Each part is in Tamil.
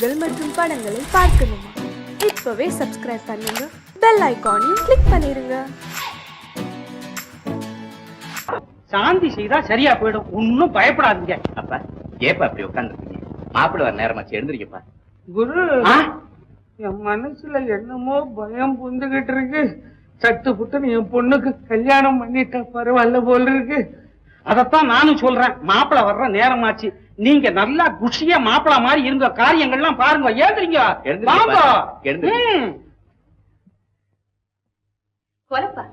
பாடல்கள் மற்றும் படங்களை பார்க்கணுமா? இப்பவே சப்ஸ்கிரைப் பண்ணுங்க. பெல் ஐகானையும் கிளிக் பண்ணிருங்க. சாந்தி செய்தா சரியா போயிடும். ஒன்னும் பயப்படாதீங்க. அப்பா ஏப்பா அப்படி உட்காந்துருக்கீங்க மாப்பிள்ளை வர நேரமாச்சு எழுந்திருக்கப்பா குரு ஆ? என் மனசுல என்னமோ பயம் புந்துகிட்டு இருக்கு. சட்டு புட்டுன்னு என் பொண்ணுக்கு கல்யாணம் பண்ணிட்டா பரவாயில்ல போல இருக்கு. அதத்தான் நானும் சொல்றேன். மாப்பிளை வர்ற நேரமாச்சு நீங்க நல்லா குஷியா மாப்பிள மாதிரி இருங்க காரியங்கள்லாம் பாருங்க. ம். கொலப்பா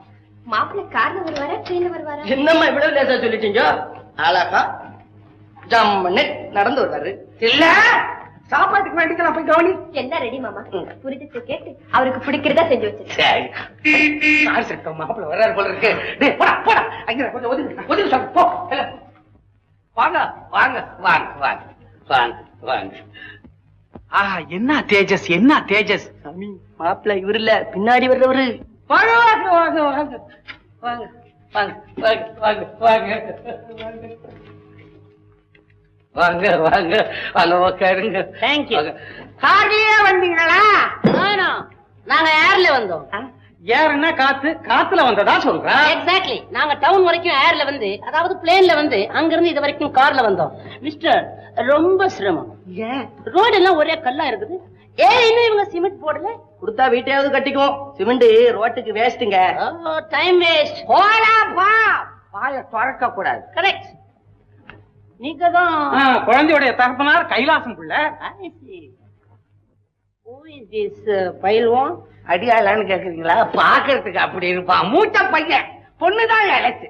மாப்பிள்ளை கார்ல வருவாரா ட்ரெயின்ல வருவாரா? என்னம்மா இவ்வளவு லேசா சொல்லிட்டீங்க? அழகா. ஜம்முன்னு நடந்து வருவாரு. இல்ல சாப்பாட்டுக்கு வேண்டிக்கலாம் போய் கவனி. எல்லாம் ரெடி மாமா? புரிஞ்சு கேட்டு அவருக்கு பிடிக்கிறதா செஞ்சு வச்சிருக்கேன். கார் சட்டம் மாப்பிள வர்றாரு போல இருக்கு. டேய் போடா போடா. அங்க கொஞ்சம் ஒதுங்கு போ. வாங்க வாங்க வாங்க வாங்க வாங்க வாங்க ஆஹா என்ன தேஜஸ் என்ன தேஜஸ் சாமி மாப்பிள்ள இவரு இல்ல பின்னாடி வர்றவரு வாங்க வாங்க வாங்க வாங்க வாங்க வாங்க வாங்க வாங்க வாங்க வாங்க வாங்க உட்காருங்க Thank you. வாங்க. கார்லயே வந்தீங்களா நாங்க ஏர்ல வந்தோம் ஏறுன்னா காத்து? காத்துல வந்ததா சொல்றேன் எக்ஸாக்ட்லி நாங்க டவுன் வரைக்கும் ஏர்ல வந்து அதாவது பிளேன்ல வந்து அங்க இருந்து இது வரைக்கும் கார்ல வந்தோம். மிஸ்டர் ரொம்ப சிரமம். ரோடு எல்லாம் ஒரே கல்லா இருக்குது. ஏன் இன்னும் இவங்க சிமெண்ட் போடல? கொடுத்தா வீட்டையாவது கட்டிக்குவோம். சிமெண்ட் ரோட்டுக்கு வேஸ்ட்டுங்க டைம் வேஸ்ட் போடா பா. வாய திறக்க கூடாது. கரெக்ட் நீங்க தான் குழந்தையுடைய தகப்பனார் கைலாசம் புள்ள. This uh, பயில்வான் அடியாளான்னு கேக்குறீங்களா? பாக்குறதுக்கு அப்படி இருப்பான் மூத்த பையன். பொண்ணுதான் இழைச்சு.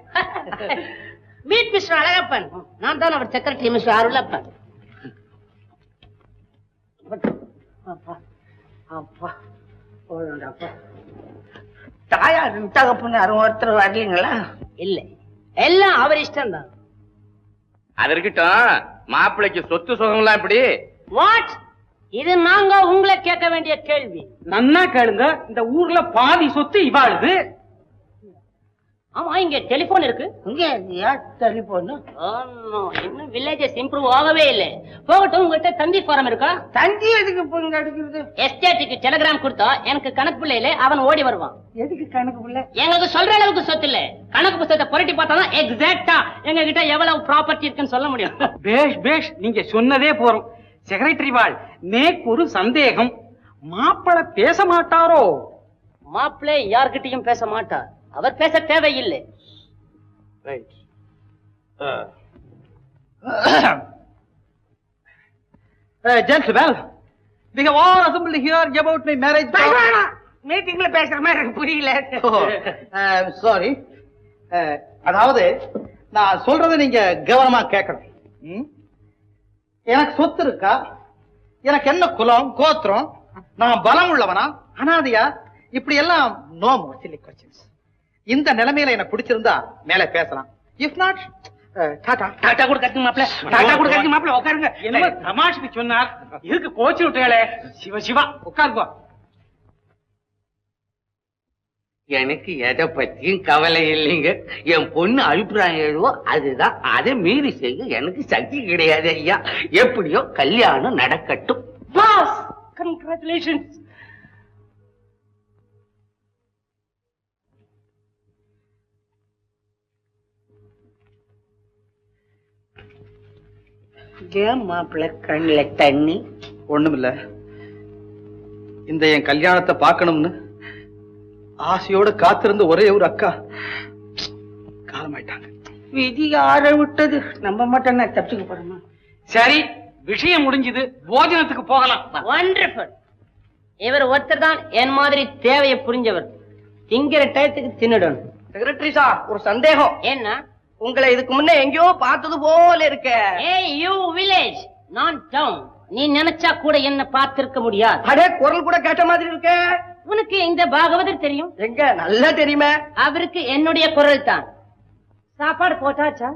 Meet mister Alagappan. நான் தான் அவர் செக்ரட்டரி மிஸ்டர் அருளப்பன். தாயார் தகப்புன்னு யாரும் ஒருத்தர் வரலீங்களா? இல்ல. எல்லாம் அவர் இஷ்டம் தான் அது இருக்கட்டும். மாப்பிள்ளைக்கு சொத்து சுகம்லாம் எப்படி? வாட் இது நாங்க உங்களை கேட்க வேண்டிய கேள்வி. நன்னா கேளுங்க. இந்த ஊர்ல பாதி சொத்து இவாளுது. ஆமா இங்க டெலிபோன் இருக்கு. இங்க டெலிபோன் இன்னும் வில்லேஜஸ் இம்ப்ரூவ் ஆகவே இல்லை. போகட்டும் உங்ககிட்ட தந்தி ஃபாரம் இருக்கா? தந்தி எதுக்கு இங்க அடிக்கிறது? எஸ்டேட்டுக்கு டெலிகிராம் கொடுத்தா எனக்கு கணக்கு பிள்ளையில அவன் ஓடி வருவான். எதுக்கு கணக்கு புள்ள? எங்களுக்கு சொல்ற அளவுக்கு சொத்து இல்ல. கணக்கு புத்தகத்தை புரட்டி பார்த்தா தான் எக்ஸாக்டா எங்க கிட்ட எவ்வளவு ப்ராப்பர்ட்டி இருக்குன்னு சொல்ல முடியும். பேஷ் பேஷ் நீங்க சொன்னதே போறோம். செக்ரட்டரி வாழ் ஒரு சந்தேகம். மாப்பிள பேச மாட்டாரோ மாப்பிள்ளை யார்கிட்டயும் பேச மாட்டார் அவர் பேச தேவையில்லை. Gentleman we have all assembled here about my marriage மீட்டிங்ல பேசுற மாதிரி எனக்கு புரியல. சாரி அதாவது நான் சொல்றதை நீங்க கவனமா கேட்கணும்? எனக்கு சொத்து இருக்கா? எனக்கு என்ன குலம் கோத்திரம்? நான் பலம் உள்ளவனா அனாதையா? இப்படி எல்லாம் நோ மோர் சில்லி கொஸ்டின்ஸ். இந்த நிலைமையில எனக்கு பிடிச்சிருந்தா மேல பேசலாம். If not tata tata. கூட கட்டி மாப்பிள. டாட்டா கூட கட்டி மாப்பிள. உட்காருங்க. என்ன தமாஷுக்கு சொன்னார். இதுக்கு கோச்சு விட்டுகளே சிவ சிவா. உட்காருங்க எனக்கு எதை பத்தியும் கவலை இல்லைங்க. என் பொண்ணு அபிப்பிராயம் எதுவோ அதுதான். அதை மீறி செய்ய எனக்கு சக்தி கிடையாது ஐயா. எப்படியோ கல்யாணம் நடக்கட்டும். பாஸ் கங்க்ராச்சுலேஷன்ஸ் ஏன் மாப்பிள்ள கண்ணுல தண்ணி? ஒண்ணுமில்ல. இந்த என் கல்யாணத்தை பார்க்கணும்னு ஆசையோட காத்திருந்த ஒரே ஒரு அக்கா. காலமாயிட்டாங்க. விதி ஆற விட்டது? நம்ப மாட்டேன் தப்பிச்சுக்க போறேமா? சரி விஷயம் முடிஞ்சது. போஜனத்துக்கு போகலாம். வண்டர்ஃபுல் இவர் ஒருத்தர் தான் என் மாதிரி தேவையை புரிஞ்சவர். திங்கிற டயத்துக்கு தின்னுடணும். செக்ரட்டரி சார் ஒரு சந்தேகம். என்ன? உங்களை இதுக்கு முன்ன எங்கேயோ பார்த்தது போல இருக்க. ஏய் யூ வில்லேஜ் நான் டவுன் நீ நினைச்சா கூட என்ன பார்த்திருக்க முடியாது. அடே குரல் கூட கேட்ட மாதிரி இருக்க. உனக்கு இந்த பாகவதர் தெரியும்? எங்க? நல்லா தெரியுமே. அவருக்கு என்னுடைய குரல் தான். சாப்பாடு போட்டாச்சா?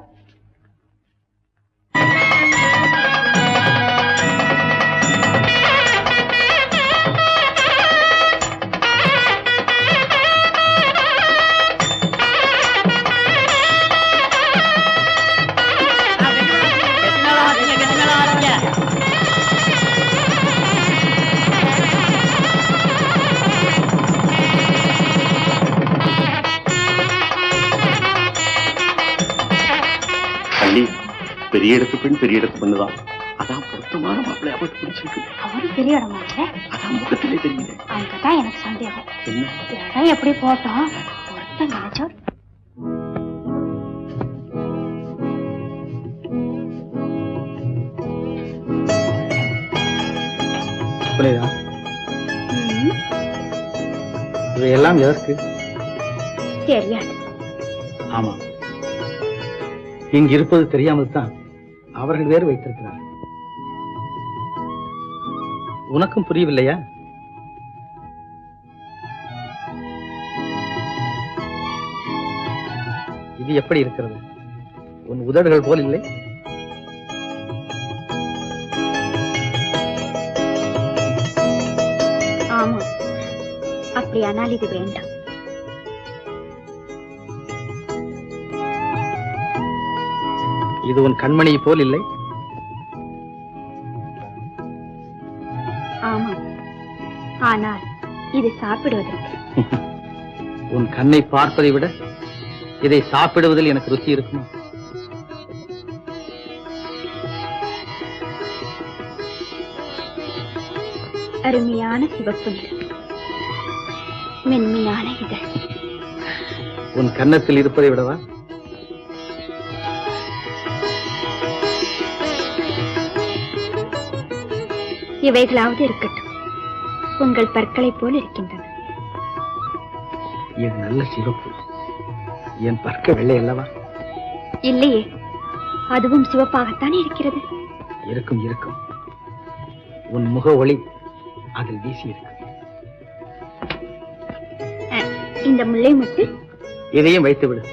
பெரிய இடத்து பெண் பெரிய இடத்து பெண்ணுதான். அதான் பொருத்தமான மாப்பிள்ளை அவருக்கு பிடிச்சிருக்கு. அவரு பெரிய இடமா இல்ல அதான் முகத்திலே தெரியல அங்கதான் எனக்கு சந்தேகம். என்ன? இடம் எப்படி போட்டோம்? ஒருத்தன் நினைச்சா புரியுதா? இவையெல்லாம் எதற்கு? தெரியாது. ஆமா. இங்கு இருப்பது தெரியாமல் தான் அவர்கள் வேறு வைத்திருக்கிறார் உனக்கும் புரியவில்லையா? இது எப்படி இருக்கிறது? உன் உதடுகள் போல் இல்லை? ஆமா அப்படியானால் இது வேண்டாம். இது உன் கண்மணி போல் இல்லை. ஆமா ஆனால் இது சாப்பிடுவதற்கு உன் கண்ணை பார்ப்பதை விட இதை சாப்பிடுவதில் எனக்கு ருச்சி இருக்குமா? அருமையான சிவப்பு மென்மையான இதழ். உன் கன்னத்தில் இருப்பதை விடவா? இவைகளாவது இருக்கட்டும். உங்கள் பற்களை போல் இருக்கின்றன. இது நல்ல சிவப்பு. என் பற்க வெள்ளை அல்லவா? இல்லையே அதுவும் சிவப்பாகத்தான் இருக்கிறது? இருக்கும் இருக்கும். உன் முக ஒளி அதில் வீசி இருக்கு. இந்த முல்லை முட்டு? இதையும் வைத்து விடு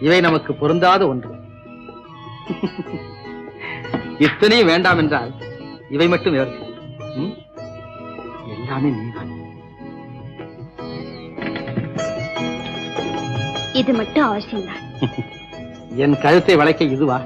இவை நமக்கு பொருந்தாத ஒன்று. இத்தனையும் வேண்டாம் என்றால் இவை மட்டும் எதற்கு? எல்லாமே நீதான். இது மட்டும் அவசியம்தான். என் கழுத்தை வளைக்க இதுவா?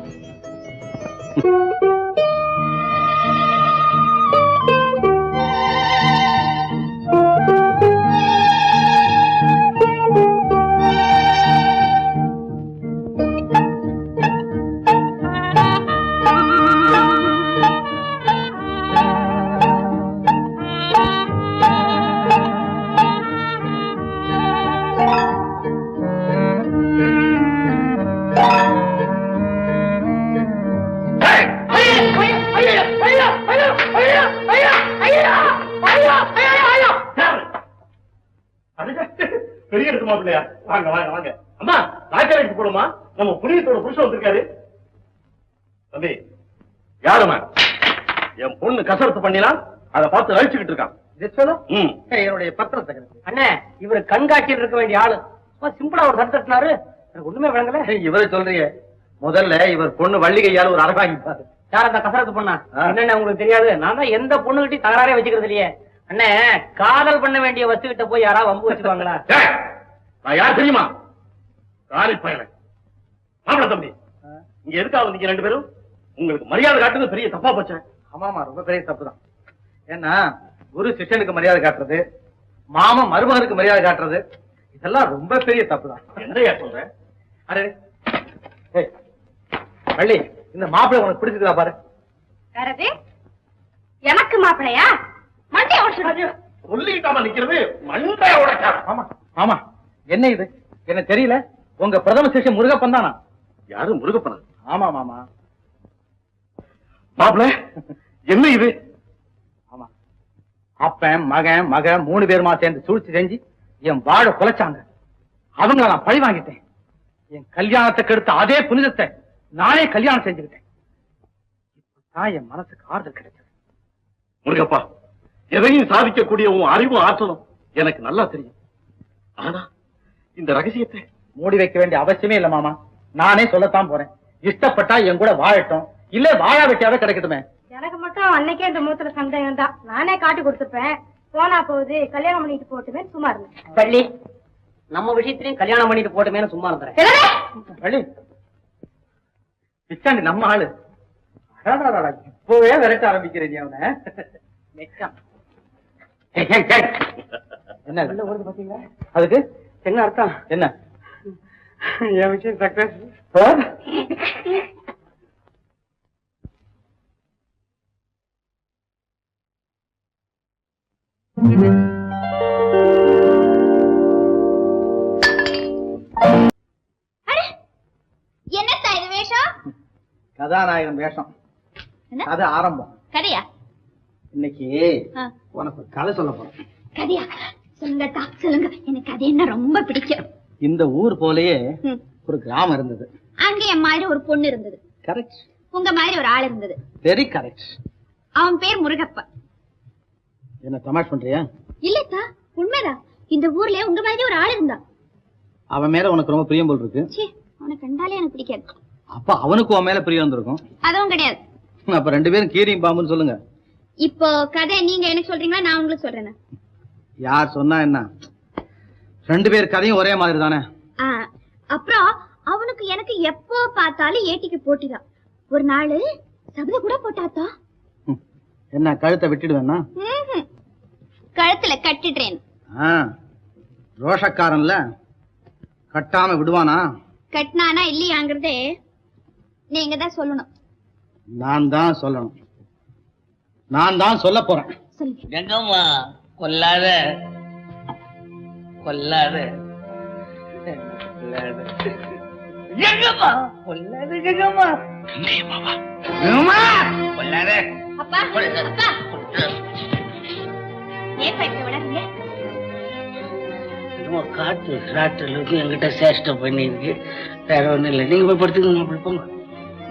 அதை பார்த்து அழிச்சுக்கிட்டு இருக்கான். என்னுடைய பத்திரத்தை அண்ணே இவரு கண்காட்சியில் இருக்க வேண்டிய ஆளு. சிம்பிளா ஒரு தட்டினாரு எனக்கு ஒண்ணுமே விளங்கல. இவரை சொல்றீங்க முதல்ல இவர் பொண்ணு வள்ளிகையால் ஒரு அரகாங்கிப்பாரு யார் அந்த கசரத்து பொண்ணா? ஆ. என்னண்ணே உங்களுக்கு தெரியாது? நான் தான் எந்த பொண்ணுகிட்டயும் தகராறே வச்சுக்கிறது இல்லையே. அண்ணே காதல் பண்ண வேண்டிய வஸ்துகிட்ட போய் யாராவது வம்பு வச்சுக்குவாங்களா? நான் யார் தெரியுமா? காரி பயணம் மாப்பிள தம்பி. இங்க எதுக்காக வந்தீங்க ரெண்டு பேரும்? உங்களுக்கு மரியாதை காட்டுறது பெரிய தப்பா போச்சேன் ஆமாமா ரொம்ப பெரிய தப்பு தான் ஏன்னா குரு சிஷ்யனுக்கு மரியாதை காட்டுறது மாமன் மருமகனுக்கு மரியாதை காட்டுறது இதெல்லாம் ரொம்ப பெரிய தப்பு தான் என்னையா அரே ஏய், வள்ளி இந்த மாப்பிள்ளை உனக்கு பிடிச்சிருக்கா பாரு. எனக்கு மாப்பிளையா மண்டே சொல்லிட்டாம நிக்கிறது மண்டைய ஆமா ஆமா. என்ன இது? என்ன தெரியல. உங்க பிரதம சிஷ்யன் முருகப்பன் தானா? யாரும் முருகப்பன? ஆமா மாமா மாப்பிள என்ன இது? அப்பன் மகன் மக மூணு பேருமா சேர்ந்து சூழ்ச்சி செஞ்சு என் வாழ குலைச்சாங்க. அவங்கள நான் பழி வாங்கிட்டேன். என் கல்யாணத்தை கெடுத்த அதே புனிதத்தை நானே கல்யாணம் செஞ்சுக்கிட்டேன். இப்பதான் என் மனசுக்கு ஆறுதல் கிடைச்சது. முருகப்பா எதையும் சாதிக்கக்கூடிய உன் அறிவும் ஆற்றலும் எனக்கு நல்லா தெரியும். ஆனா இந்த ரகசியத்தை மூடி வைக்க வேண்டிய அவசியமே இல்ல மாமா. நானே சொல்லத்தான் போறேன். இஷ்டப்பட்டா என் கூட வாழட்டும். இல்ல வாழா வெட்டியாவே கிடைக்கட்டுமே. எனக்கு மட்டும் அன்னைக்கே இந்த மூத்துல சந்தேகம் தான் நானே காட்டி கொடுத்துப்பேன் போனா போகுது கல்யாணம் பண்ணிட்டு போட்டுமே சும்மா இருந்தேன் பள்ளி நம்ம விஷயத்திலயும் கல்யாணம் பண்ணிட்டு போட்டுமேனு சும்மா இருந்துறேன். வள்ளி பிச்சாண்டி நம்ம ஆளு. இப்பவே விரட்ட ஆரம்பிக்கிறேன் நீ அவனை. என்ன பாத்தீங்களா அதுக்கு என்ன அர்த்தம் என்ன என் விஷயம் சக்சஸ் என்னத்தா இது வேஷம்? கதாநாயகன் வேஷம்? அது ஆரம்பம். கதையா? இன்னைக்கு. உனக்கு கதை சொல்ல போறேன். கதையா? சொல்லுங்கத்தா சொல்லுங்க. எனக்கு கதை என்ன ரொம்ப பிடிக்கும். இந்த ஊர் போலயே. ஒரு கிராமம் இருந்தது. அங்க என் மாதிரி ஒரு பொண்ணு இருந்தது. கரெக்ட் உங்க மாதிரி ஒரு ஆள் இருந்தது. வெரி கரெக்ட் அவன் பேர் முருகப்பன். என்ன தமாஷ் பண்றியா? இல்லத்தா உண்மைதான் இந்த ஊர்ல உங்க மாதிரி ஒரு ஆள் இருந்தா அவன் மேல உனக்கு ரொம்ப பிரியம் போல் இருக்கு. அவனை கண்டாலே எனக்கு பிடிக்காது. அப்ப அவனுக்கு உன் மேல பிரியம் வந்திருக்கும். அதுவும் கிடையாது. அப்ப ரெண்டு பேரும் கீரியும் பாம்புன்னு சொல்லுங்க. இப்போ கதை நீங்க எனக்கு சொல்றீங்களா நான் உங்களுக்கு சொல்றேனா? யார் சொன்னா என்ன? ரெண்டு பேர் கதையும் ஒரே மாதிரி தானே? அப்புறம் அவனுக்கு எனக்கு எப்போ பார்த்தாலும் ஏட்டிக்கு போட்டிதான். ஒரு நாள் சபத கூட போட்டாத்தா ம். என்ன கழுத்தை விட்டுடுவேன்னா. கழுத்துல கட்டிடுறேன். ரோஷக்காரன்ல கட்டாம விடுவானா? கட்டினானா இல்லையாங்கிறதே நீங்க தான் சொல்லணும். நான் தான் சொல்லணும். நான் தான் சொல்ல போறேன். கங்கம்மா கொல்லாத. கொல்லாத. கொல்லாத. கங்கம்மா கொல்லாத கொல்லாத. அப்பா அப்பா. ஏன் பைக்க விடாதீங்க என்னமோ காட்டு ராட்டிலுக்கு என்கிட்ட சேஷ்டை பண்ணிருக்கு வேற ஒண்ணும் இல்லை. நீங்க போய் படுத்துக்கோங்க அப்படி போங்க.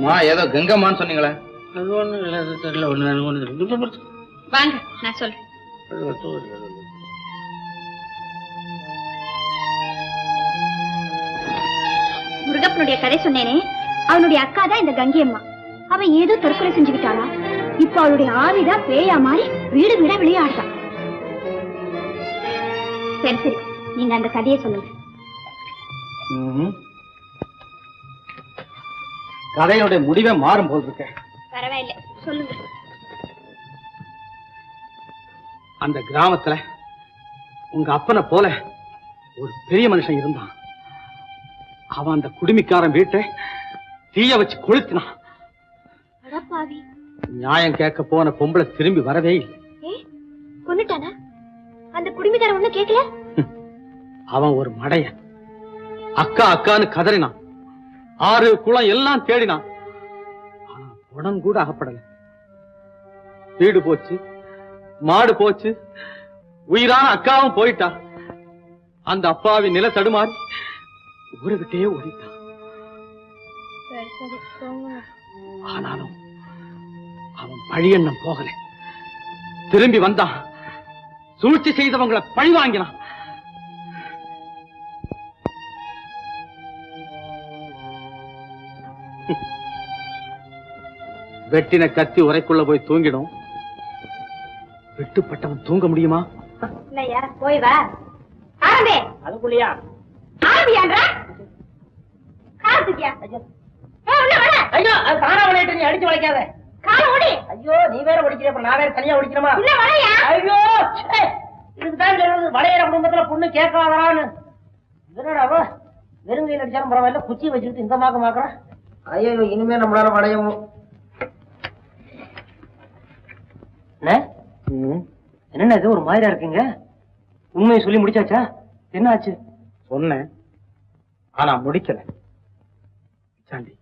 மா ஏதோ கங்கம்மான்னு சொன்னீங்களே. அது ஒண்ணும் இல்லை அது தெரியல ஒண்ணு எனக்கு ஒண்ணு தெரியல. நீங்க போய் படுத்துக்கோங்க. வாங்க நான் சொல்றேன். அது ஒத்து வருது. முருகப்பனுடைய கதை சொன்னேனே. அவனுடைய அக்கா தான் இந்த கங்கை அம்மா அவ ஏதோ தற்கொலை செஞ்சுக்கிட்டாளா? இப்ப அவளுடைய ஆவிதான் பேயா மாறி வீடு வீடா விளையாடுறா. சரி சரி. நீங்க அந்த கதையை சொல்லுங்க. கதையினுடைய முடிவே மாறும் போல் இருக்க. பரவாயில்ல. சொல்லுங்க. அந்த கிராமத்துல உங்க அப்பனை போல ஒரு பெரிய மனுஷன் இருந்தான். அவன் அந்த குடுமிக்காரன் வீட்டை தீய வச்சு கொளுத்தினான். அடப்பாவி. நியாயம் கேட்க போன பொம்பளை திரும்பி வரவே இல்லை. அந்த குடும்பிக்காரன் ஒண்ணும் கேட்கல? அவன் ஒரு மடையன். அக்கா அக்கான்னு கதறினான். ஆறு குளம் எல்லாம் தேடினான். ஆனா குடம் கூட அகப்படல. வீடு போச்சு மாடு போச்சு உயிரான அக்காவும் போயிட்டா. அந்த அப்பாவி நில தடுமாறி ஊரை விட்டே ஓடிட்டான். ஆனாலும் அவன் பழி எண்ணம் போகல. திரும்பி வந்தான். சூழ்ச்சி செய்தவங்களை பழி வாங்கினான். வெட்டின கத்தி உரைக்குள்ள போய் தூங்கிடும். வெட்டுப்பட்டவன் தூங்க முடியுமா? இல்லையா? போய் வா. அதுக்குள்ளயா? ஆரம்பியான்றா காலத்துக்கியா ஐயோ. அது தானா விளையாட்டு நீ அடிச்சு வளைக்காத ஓடி ஐயோ நீ வேற அப்புறம் நான் வேற தனியா ஒடிக்கிறமா இல்ல வரையா ஐயோ இருந்து வளையற குடும்பத்துல பொண்ணு கேட்காதரான்னு என்னடா அவ? வெறுங்கையில் அடிச்சாலும் பரவாயில்ல குச்சி வச்சுக்கிட்டு இந்த மாக்க மாக்குறான் ஐயோ இனிமே நம்மளால வளையவும் என்ன? இது? ஒரு மாதிரியா இருக்குங்க? உண்மையை சொல்லி முடிச்சாச்சா? என்ன ஆச்சு சொன்னேன். ஆனா முடிக்கல. சாண்டி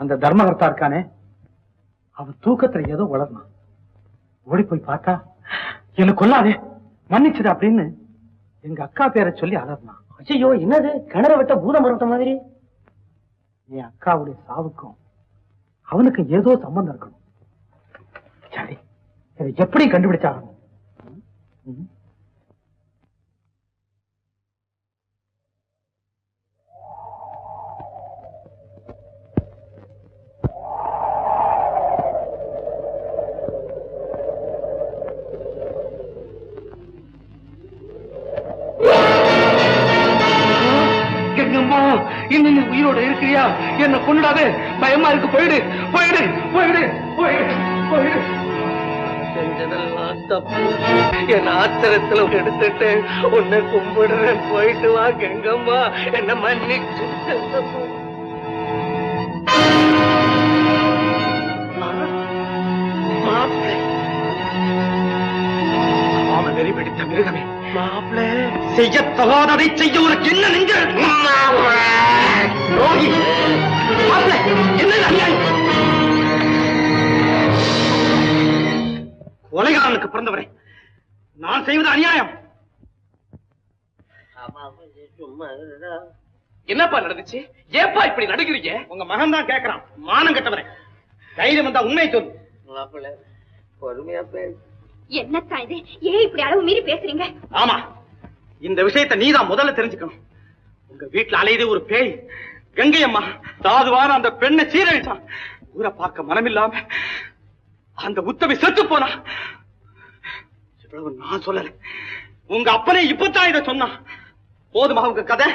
அந்த தர்மகர்த்தா இருக்கானே அவன் தூக்கத்துல ஏதோ வளர்னான் ஓடி போய் பார்த்தா என்ன கொல்லாதே மன்னிச்சிடு அப்படின்னு எங்க அக்கா பேரை சொல்லி அலர்னான் ஐயோ என்னது? கிணற விட்ட பூதம் மரத்த மாதிரி? என் அக்காவுடைய சாவுக்கும் அவனுக்கு ஏதோ சம்பந்தம் இருக்கணும். சரி இதை எப்படி கண்டுபிடிச்சாகணும்? ம்? கங்கம்மா இன்னும் நீ உயிரோட இருக்கிறியா என்ன கொண்டுடாதே பயமா இருக்கு போயிடு போயிடு போயிடு போயிடு போயிடு செஞ்சதெல்லாம் தப்பு என் ஆத்திரத்துல எடுத்துட்டு உன்னை கும்பிடுறேன் போயிட்டு வா கங்கம்மா என்ன மன்னிச்சு வெறி பிடித்த மிருகமே மாப்பிள. செய்ய தகாததை செய்ய உனக்கு என்ன நெஞ்ச ரோகி. மாப்பிள, என்ன அநியாயம்? கொலைகாரனுக்கு பிறந்தவரே. நான் செய்வது அநியாயம். என்னப்பா நடந்துச்சு? ஏப்பா இப்படி நடுக்கிறீங்க உங்க மகன் தான் கேட்கறான் மானம் கட்டவரே. தைரியம் வந்தா உண்மையை சொல்லு. பொறுமையா பேசு. என்னத்தான் இது? ஏன் இப்படி அளவு மீறி பேசுறீங்க? ஆமா. இந்த விஷயத்தை நீதான் முதல்ல தெரிஞ்சுக்கணும். உங்க வீட்டுல அலையுது ஒரு பேய். கங்கை அம்மா சாதுவான அந்த பெண்ணை சீரழிச்சான். ஊரை பார்க்க மனமில்லாம அந்த உத்தவி செத்து போனா. இவ்வளவு நான் சொல்லல. உங்க அப்பனே இப்பதான் இதை சொன்னான். போதுமா உங்க கதை?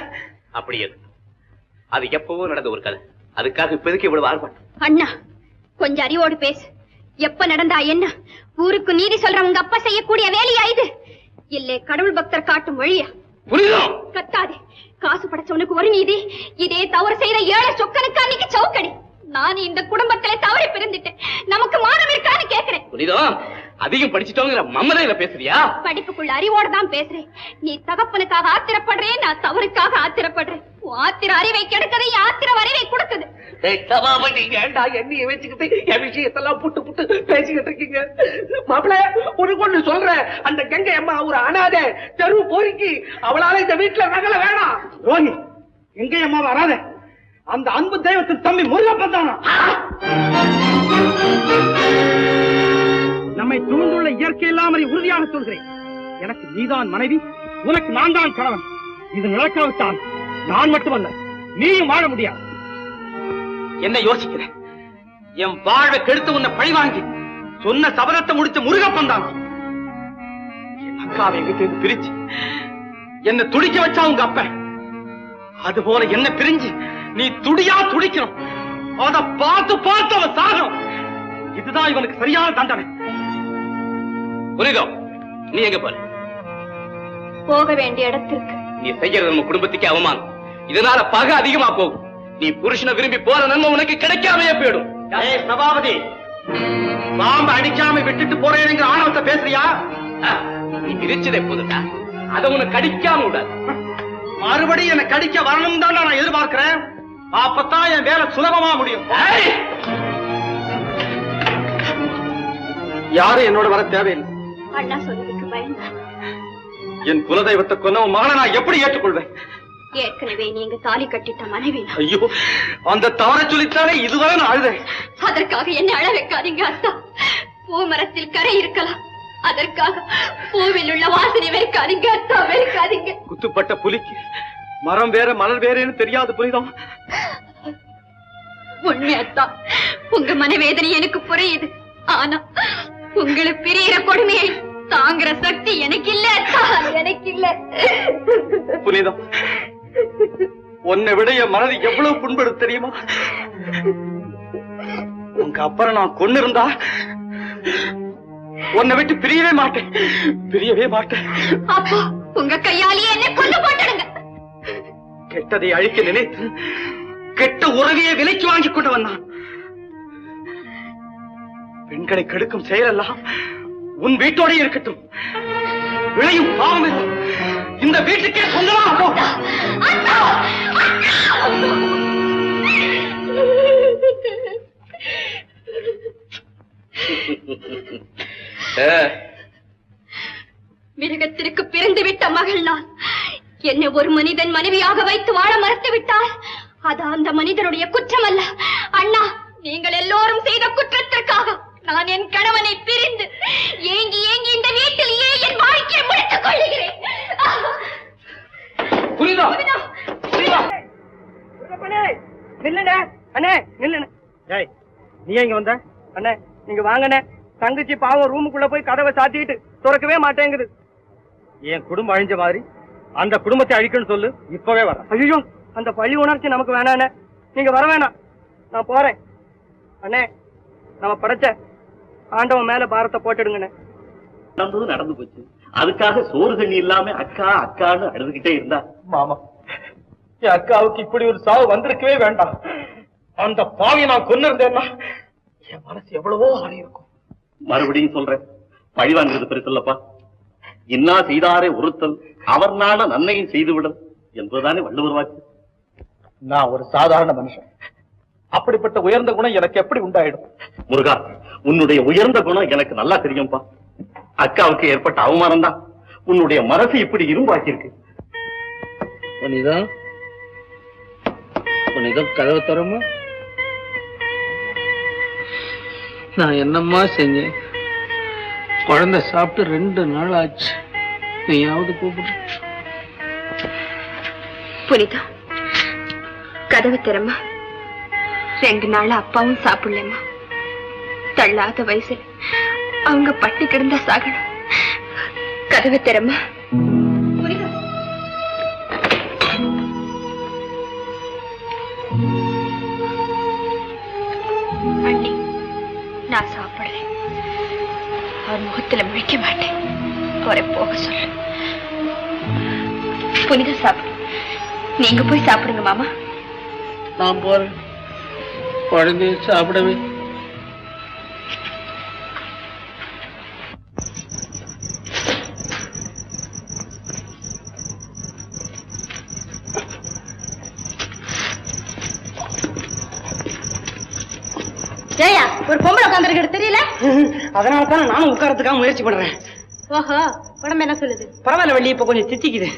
அப்படி அது அது எப்பவோ நடந்த ஒரு கதை. அதுக்காக இப்போதைக்கு இவ்வளவு ஆர்ப்பாட்டம் அண்ணா கொஞ்சம் அறிவோடு பேசு. எப்ப நடந்தா என்ன? ஊருக்கு நீதி சொல்ற உங்க அப்பா செய்யக்கூடிய வேலையா இது? இல்லே கடவுள் பக்தர் காட்டும் வழியா? புரியுதோ? கத்தாதே காசு படைச்சவனுக்கு ஒரு நீதி. இதே தவறு செய்த ஏழை சொக்கனுக்கு அன்னைக்கு சவுக்கடி. நான் இந்த குடும்பத்துல தவறி பிறந்துட்டேன் நமக்கு மானம் இருக்கான்னு கேக்குறேன். புரியுதோ? அதிகம் படிச்சிட்டோங்கிற மம்மதையில பேசுறியா? படிப்புக்குள்ள அறிவோட தான் பேசுறேன். நீ தகப்பனுக்காக ஆத்திரப்படுறேன் நான் தவறுக்காக ஆத்திரப்படுறேன். ஆத்திர அறிவை கெடுக்குது ஆத்திர அறிவை கொடுக்குது. நீங்க ஏண்டா எண்ணெய வச்சுக்கிட்டு என் விஷயத்தெல்லாம் புட்டு புட்டு பேசிக்கிட்டு இருக்கீங்க? மாப்பிள உனக்கு ஒண்ணு சொல்றேன். அந்த கங்கை அம்மா ஒரு அனாதை தெரு பொறுக்கி அவளால இந்த வீட்டுல நகல வேணாம். ரோஹி எங்கே அம்மா வராத. அந்த அன்பு தெய்வத்தின் தம்பி முருகப்பன் தானா? நம்மை சூழ்ந்துள்ள இயற்கை இல்லாமல் உறுதியாக சொல்கிறேன். எனக்கு நீதான் மனைவி உனக்கு நான் தான் கணவன். இது நடக்காவிட்டால் நான் மட்டுமல்ல நீயும் வாழ முடியாது. என்ன யோசிக்கிறேன்? என் வாழ்வை கெடுத்து உன்னை பழி வாங்கி சொன்ன சபதத்தை முடிச்ச முருகப்பன் தான்? என் அக்காவை எங்கிட்ட பிரிச்சு என்ன துடிக்க வச்சா உங்க அப்பன் அது போல என்ன பிரிஞ்சு நீ துடியா துடிக்கணும். அத பார்த்து பார்த்து அவன் சாகணும். இதுதான் இவனுக்கு சரியான தண்டனை. புரியுதோ நீ எங்க போற? போக வேண்டிய இடத்திற்கு. நீ செய்யறது நம்ம குடும்பத்துக்கு அவமானம். இதனால பகை அதிகமா போகும். நீ புருஷனை விரும்பி போற நன்மை உனக்கு கிடைக்காமையே போயிடும். ஏய் சபாபதி. பாம்பு அடிக்காம விட்டுட்டு போறேங்கிற ஆணவத்தை பேசுறியா? நீ பிரிச்சதே போதுடா அதை உனக்கு கடிக்காம விடாது மறுபடியும் என்னை கடிக்க வரணும் தான் நான் எதிர்பார்க்கிறேன். அப்பதான் என் வேலை சுலபமா முடியும். ஏய்! யாரும் என்னோட வர தேவையில்லை. என் குலதெய்வத்தை கொன்ன மகனை நான் எப்படி ஏற்றுக்கொள்வேன்? ஏற்கனவே நீங்க தாலி கட்டிட்ட மனைவி. ஐயோ அந்த தவறை சொல்லித்தானே இதுவரை நான் அழுதேன்? அதற்காக என்ன அழ வைக்காதீங்க அத்தா பூமரத்தில் கரை இருக்கலாம். அதற்காக பூவில் உள்ள வாசனை வெறுக்காதீங்க அத்தா வெறுக்காதீங்க. குத்துப்பட்ட புலிக்கு மரம் வேற மலர் வேறேன்னு தெரியாது புரியுதா உண்மை அத்தா உங்க மனவேதனை எனக்கு புரியுது. ஆனா உங்களை பிரியிற கொடுமையை தாங்குற சக்தி எனக்கு இல்ல அத்தா எனக்கு இல்ல புனிதம் உன்னை விட என் மனது எவ்வளவு புண்படுது தெரியுமா? உங்க அப்புறம் நான் கொண்டு இருந்தா உன்னை விட்டு பிரியவே மாட்டேன். பிரியவே மாட்டேன். அப்போ உங்க கையாலேயே என்ன கொண்டு போட்டுடுங்க. கெட்டதை அழிக்க நினைத்து கெட்ட உறவையை விலைக்கு வாங்கி கொண்டு வந்தான். பெண்களை கெடுக்கும் செயலெல்லாம் உன் வீட்டோட இருக்கட்டும். விளையும் பாவம் இல்லை. இந்த வீட்டுக்கே சொந்தமா மிருகத்திற்கு பிறந்து விட்ட மகள் நான். என்னை ஒரு மனிதன் மனைவியாக வைத்து வாழ மறுத்து விட்டால் அது அந்த மனிதனுடைய குற்றம் அல்ல அண்ணா நீங்கள் எல்லோரும் செய்த குற்றத்திற்காக நான் என் கணவனை பிரிந்து ஏங்கி ஏங்கி இந்த வீட்டிலேயே என் வாழ்க்கையை முடித்துக் கொள்ளுகிறேன்? புரியுதோ? புரியுதோ? நில்லுண்ணே அண்ணே நில்லுண்ணே ஏய் நீ எங்க வந்த? அண்ணே நீங்க வாங்கண்ணே. தங்கச்சி பாவம் ரூமுக்குள்ள போய் கதவை சாத்திட்டு திறக்கவே மாட்டேங்குது. என் குடும்பம் அழிஞ்ச மாதிரி? அந்த குடும்பத்தை அழிக்கணும்னு சொல்லு இப்பவே வர. ஐயோ அந்த பழி உணர்ச்சி நமக்கு வேணாண்ணே. நீங்க வர வேணாம். நான் போறேன். அண்ணே நம்ம படைச்ச ஆண்டவன் மேல பாரத்தை போட்டுடுங்கண்ணே நடந்தது நடந்து போச்சு. அதுக்காக சோறு தண்ணி இல்லாம அக்கா அக்கான்னு அழுதுகிட்டே இருந்தா. மாமா என் அக்காவுக்கு இப்படி ஒரு சாவு வந்திருக்கவே வேண்டாம். அந்த பாவியை நான் கொண்டு இருந்தேன்னா என் மனசு எவ்வளவோ ஆடி இருக்கும் மறுபடியும் சொல்றேன். பழி வாங்குறது பெருசு இல்லப்பா இன்னா செய்தாரே ஒருத்தல் அவர் நாட நன்மையும் செய்துவிடல் என்பதுதானே வள்ளுவர் வாக்கு. நான் ஒரு சாதாரண மனுஷன். அப்படிப்பட்ட உயர்ந்த குணம் எனக்கு எப்படி உண்டாயிடும்? முருகா உன்னுடைய உயர்ந்த குணம் எனக்கு நல்லா தெரியும்பா. அக்காவுக்கு ஏற்பட்ட அவமானம் தான் உன்னுடைய மனசு இப்படி இரும்பாக்கியிருக்கு. புனிதா புனிதம் கதவை தரமா நான் என்னம்மா செஞ்சேன்? குழந்தை சாப்பிட்டு ரெண்டு நாள் ஆச்சு. நீயாவது கூப்பிடு. புனிதா கதவு திறமா? ரெண்டு நாள் அப்பாவும் சாப்பிடலம்மா. தள்ளாத வயசுல அவங்க பட்டு கிடந்தா சாகணும் கதவு திறமா அண்ணி நான் சாப்பிடுறேன் அவர் முகத்துல முழிக்க மாட்டேன். அவரை போக சொல்லு. புனித சாப்பிடு. நீங்க போய் சாப்பிடுங்க மாமா. நான் போறேன். குழந்தைய சாப்பிடவே. ஜெயா ஒரு பொம்பளை உட்காந்துருக்கிறது தெரியல? அதனால தான் நானும் உட்காரத்துக்காக முயற்சி பண்றேன். ஓஹோ உடம்பு என்ன சொல்லுது? பரவாயில்ல வள்ளி இப்ப கொஞ்சம் தித்திக்குது.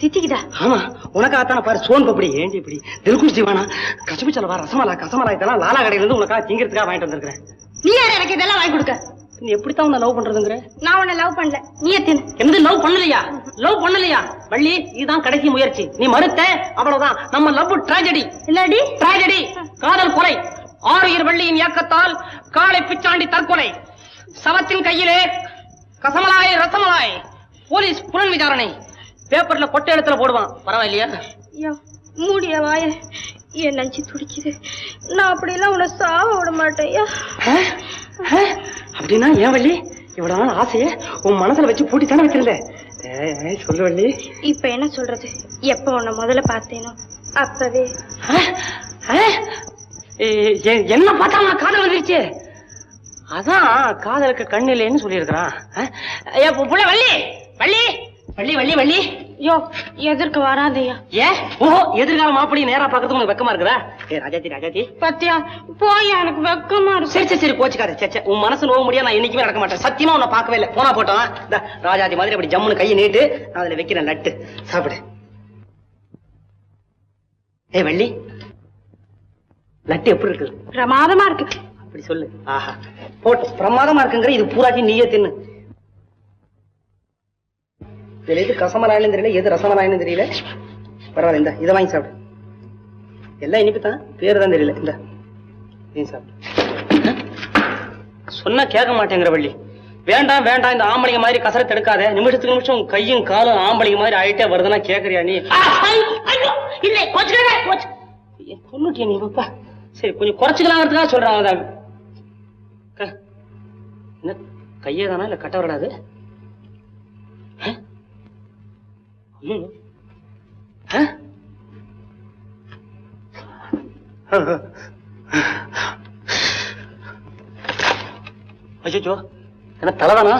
தித்திக்குதா ஆமா உனக்காகத்தான பாரு சோன் பப்படி ஏண்டி இப்படி? தில்குஷ் ஜீவானா கசப்பு செலவா ரசமலா கசமலா இதெல்லாம் லாலா கடையில இருந்து உனக்காக திங்கிறதுக்காக வாங்கிட்டு வந்திருக்கிறேன். நீ யார் எனக்கு இதெல்லாம் வாங்கி கொடுக்க? நீ எப்படித்தான் உன்னை லவ் பண்றதுங்கிற? நான் உன்னை லவ் பண்ணல. நீ எத்தின்? என்னது லவ் பண்ணலையா? லவ் பண்ணலையா? வள்ளி இதுதான் கடைசி முயற்சி. நீ மறுத்த அவ்வளவுதான். நம்ம லவ் டிராஜடி இல்லாடி டிராஜடி காதல் கொலை. ஆரியர் வள்ளியின் இயக்கத்தால் காளை பிச்சாண்டி தற்கொலை. சவத்தின் கையிலே கசமலாய் ரசமலாய். போலீஸ் புலன் விசாரணை. பேப்பர்ல கொட்டை எழுத்துல போடுவான். பரவாயில்லையா? மூடிய வாய. என் நஞ்சு துடிக்குது. நான் அப்படியெல்லாம் உன்னை சாவ விட? அஹ்? அப்படின்னா ஏன் வள்ளி? இவ்வளவு நாள் ஆசைய உன் மனசுல வச்சு பூட்டி தானே வச்சிருந்த சொல்லு வள்ளி. இப்ப என்ன சொல்றது? எப்ப உன்னை முதல்ல பார்த்தேனோ அப்பவே. என்ன பார்த்தா காதல் வந்துருச்சு. அதான் காதலுக்கு கண் இல்லைன்னு சொல்லியிருக்கிறான். அஹ்? ஏய், பு- புள்ள வள்ளி வள்ளி. வள்ளி வள்ளி வள்ளி. யோ எதற்கு வராதையா? ஏன் ஓஹோ எதிர்கால மாப்பிள்ளை நேரா பார்க்கறதுக்கு உனக்கு வெக்கமா இருக்குதா? ஏ ராஜாத்தி ராஜாத்தி பத்தியா போய் எனக்கு வெக்கமா இருக்கு. சரி சரி சரி கோச்சுக்காத சே சே உன் மனசு நோவ முடியா நான் என்னைக்குமே நடக்க மாட்டேன். சத்தியமா உன்னை பார்க்கவே இல்லை. போனா போட்டோம் இந்த ராஜாதி மாதிரி அப்படி ஜம்முன்னு கையை நீட்டு நான் அதுல வைக்கிறேன் லட்டு சாப்பிடு. ஏய் வள்ளி. லட்டு எப்படி இருக்கு? பிரமாதமா இருக்கு. அப்படி சொல்லு. ஆஹா. போட்டு பிரமாதமா இருக்குங்கிற இது பூராட்டி நீயே தின்னு. இதுல எது கசமராயன்னு தெரியல எது ரசமராயன்னு தெரியல. பரவாயில்ல இந்த இதை வாங்கி சாப்பிடு. எல்லாம் இனிப்பு தான் பேரு தான் தெரியல இந்த. நீ சாப்பிடு. சொன்னா கேட்க மாட்டேங்கிற வள்ளி. வேண்டாம் வேண்டாம் இந்த ஆம்பளைங்க மாதிரி கசரத்து எடுக்காத. நிமிஷத்துக்கு நிமிஷம் கையும் காலும் ஆம்பளைங்க மாதிரி ஆயிட்டே வருதுன்னா கேக்குறியா நீ? இல்லை கொண்டுட்டியா நீ பாப்பா சரி கொஞ்சம் குறைச்சிக்கலாங்கிறதுக்காக சொல்றான் அதான் க- என்ன கையே தானா இல்ல கட்ட வரலாது அச்சோ என்ன தலைதானா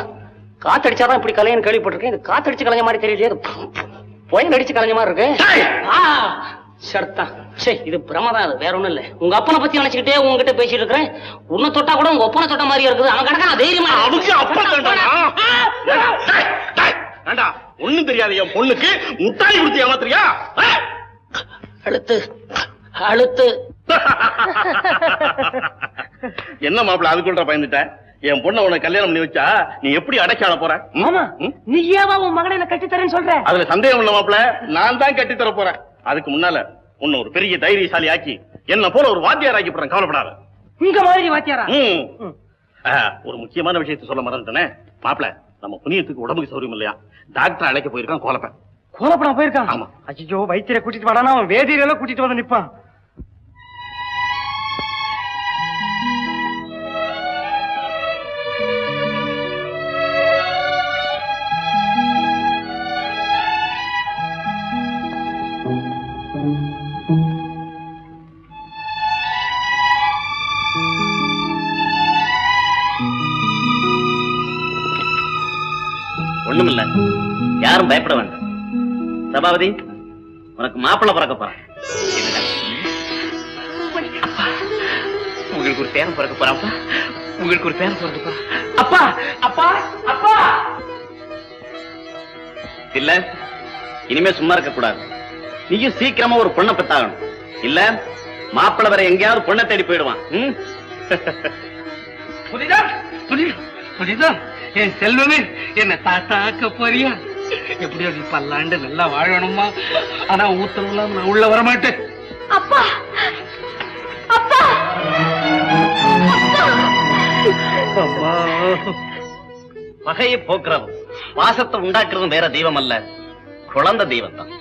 காத்தடிச்சாதான் இப்படி கலையன்னு கேள்விப்பட்டிருக்கேன். இது காத்தடிச்சு கலைஞ்ச மாதிரி தெரியலையே. புயல் அடிச்சு கலைஞ்ச மாதிரி இருக்கு. ஆ, சரிதான் சரி இது பிரமதான் அது வேற ஒண்ணும் இல்ல. உங்க அப்பனை பத்தி நினைச்சுக்கிட்டே உங்ககிட்ட பேசிட்டு இருக்கிறேன். உன்னை தொட்டா கூட உங்க ஒப்பனை தொட்ட மாதிரியா இருக்குது. அவன் கிடக்கான தைரியமா அவங்க அப்பன் தான்டா. ஒண்ணும் தெரியாது என் பொண்ணுக்கு முட்டாய் கொடுத்து ஏமாத்துறியா? அழுத்து அழுத்து. என்ன மாப்பிள அதுக்குள்ள பயந்துட்ட? என் பொண்ணை உனக்கு கல்யாணம் பண்ணி வச்சா நீ எப்படி அடைச்சாட போற? மாமா? நீ ஏவா உன் மகனை என்ன கட்டி தரேன்னு சொல்ற? அதுல சந்தேகம் இல்ல மாப்பிள நான் தான் கட்டி தர போறேன். அதுக்கு முன்னால உன்னை ஒரு பெரிய தைரியசாலி ஆக்கி என்ன போல ஒரு வாத்தியார் ஆக்கி போறேன் கவலைப்படாத. உங்க மாதிரி வாத்தியாரா? ஒரு முக்கியமான விஷயத்தை சொல்ல மறந்துட்டேனே. மாப்பிள நம்ம புனியத்துக்கு உடம்புக்கு சௌரியம் இல்லையா? டாக்டர் அழைக்க போயிருக்கான் கோலப்பேன். கோலப்படம் போயிருக்கான்? ஆமா. ஐயோ வைத்தியரை கூட்டிட்டு வாடானா அவன் வேதியில கூட்டிட்டு வந்து நிப்பான். யாரும் பயப்பட வேண்டாம். சபாபதி உனக்கு மாப்பிள்ள பிறக்க போறான். உங்களுக்கு ஒரு பேரம் பிறக்க போறாப்பா உங்களுக்கு ஒரு பேரம் பிறக்க போறா அப்பா அப்பா அப்பா! இல்ல இனிமே சும்மா இருக்க கூடாது. நீயும் சீக்கிரமா ஒரு பொண்ணை பெத்தாகணும். இல்ல மாப்பிள்ள வர எங்கேயாவது பொண்ணை தேடி போயிடுவான். ம்? புரியுதா புரியுது புரியுதா என் செல்வமே என்ன தாத்தாக்க போறியா? எப்படியோ நீ பல்லாண்டு நல்லா வாழணுமா ஆனா ஊத்தம் இல்லாம நான் உள்ள வர மாட்டேன் அப்பா! அப்பா! அம்மா. பகையை போக்குறதும் வாசத்தை உண்டாக்குறதும் வேற தெய்வம் அல்ல. குழந்தை தெய்வம் தான்